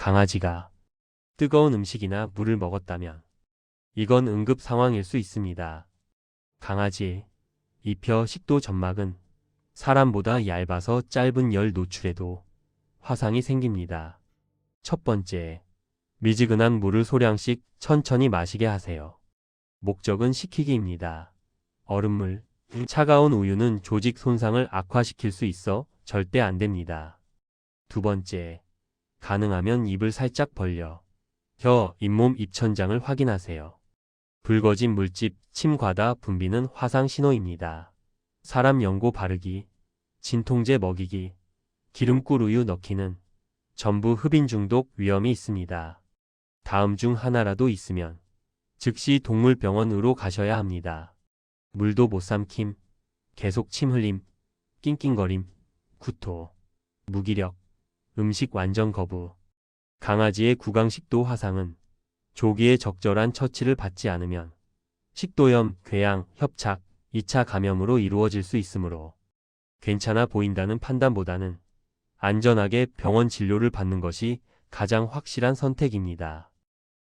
강아지가 뜨거운 음식이나 물을 먹었다면 이건 응급 상황일 수 있습니다. 강아지의 입혀 식도 점막은 사람보다 얇아서 짧은 열 노출에도 화상이 생깁니다. 첫 번째, 미지근한 물을 소량씩 천천히 마시게 하세요. 목적은 식히기입니다. 얼음물, 차가운 우유는 조직 손상을 악화시킬 수 있어 절대 안 됩니다. 두 번째, 가능하면 입을 살짝 벌려 혀, 잇몸, 입천장을 확인하세요. 붉어진 물집, 침 과다 분비는 화상 신호입니다. 사람 연고 바르기, 진통제 먹이기, 기름꿀 우유 넣기는 전부 흡인 중독 위험이 있습니다. 다음 중 하나라도 있으면 즉시 동물병원으로 가셔야 합니다. 물도 못 삼킴, 계속 침 흘림, 낑낑거림, 구토, 무기력, 음식 완전 거부. 강아지의 구강식도 화상은 조기에 적절한 처치를 받지 않으면 식도염, 궤양, 협착, 2차 감염으로 이루어질 수 있으므로 괜찮아 보인다는 판단보다는 안전하게 병원 진료를 받는 것이 가장 확실한 선택입니다.